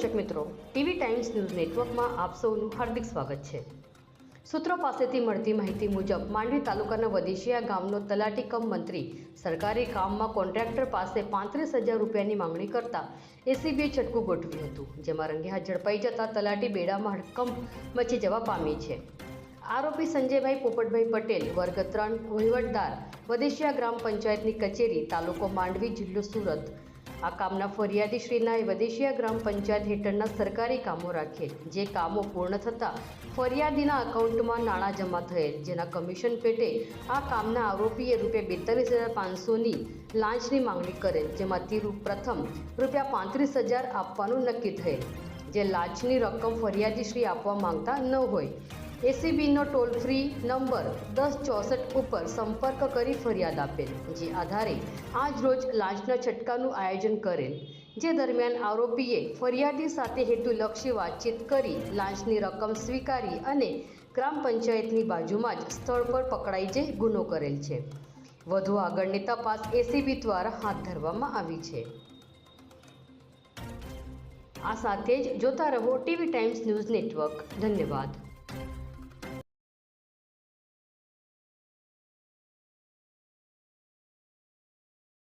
દર્શક મિત્રો, TV times news નેટવર્કમાં આપ સૌનું હાર્દિક સ્વાગત છે. સૂત્રો પાસેથી મળતી માહિતી મુજબ, માંડવી તાલુકાના વદેશિયા ગામનો તલાટી કમ મંત્રી, સરકારી કામમાં કોન્ટ્રાક્ટર પાસે પાંત્રીસ હજાર રૂપિયાની માંગણી કરતા એસીબીએ છટકું ગોઠવ્યું હતું, જેમાં રંગે હાથ ઝડપાઈ જતા તલાટી બેડામાં હડકંપ મચી જવા પામી છે. આરોપી સંજયભાઈ પોપટભાઈ પટેલ, વર્ગ ત્રણ, વહીવટદાર, વદેશિયા ગ્રામ પંચાયતની કચેરી, તાલુકો માંડવી, જિલ્લો સુરત. આ કામના ફરિયાદી શ્રીના વદેશિયા ગ્રામ પંચાયત હેઠળના સરકારી કામો રાખેલ જે કામો પૂર્ણ થતાં ફરિયાદીના એકાઉન્ટમાં નાણાં જમા થયેલ, જેના કમિશન પેટે આ કામના આરોપીએ રૂપિયા બેતાલીસ હજાર પાંચસોની લાંચની માંગણી કરેલ, જેમાંથી પ્રથમ રૂપિયા પાંત્રીસ હજાર આપવાનું નક્કી થયેલ. જે લાંચની રકમ ફરિયાદીશ્રી આપવા માંગતા ન હોય એસીબીનો ટોલ ફ્રી નંબર દસ ચોસઠ ઉપર સંપર્ક કરી ફરિયાદ આપેલ, જે આધારે આજ રોજ લાંચના છટકાનું આયોજન કરેલ. જે દરમિયાન આરોપીએ ફરિયાદી સાથે હેતુલક્ષી વાતચીત કરી લાંચની રકમ સ્વીકારી અને ગ્રામ પંચાયતની બાજુમાં જ સ્થળ પર પકડાઈ જઈ ગુનો કરેલ છે. વધુ આગળની તપાસ એસીબી દ્વારા હાથ ધરવામાં આવી છે. આ સાથે જ જોતા રહો ટીવી ટાઈમ્સ ન્યૂઝ નેટવર્ક. ધન્યવાદ.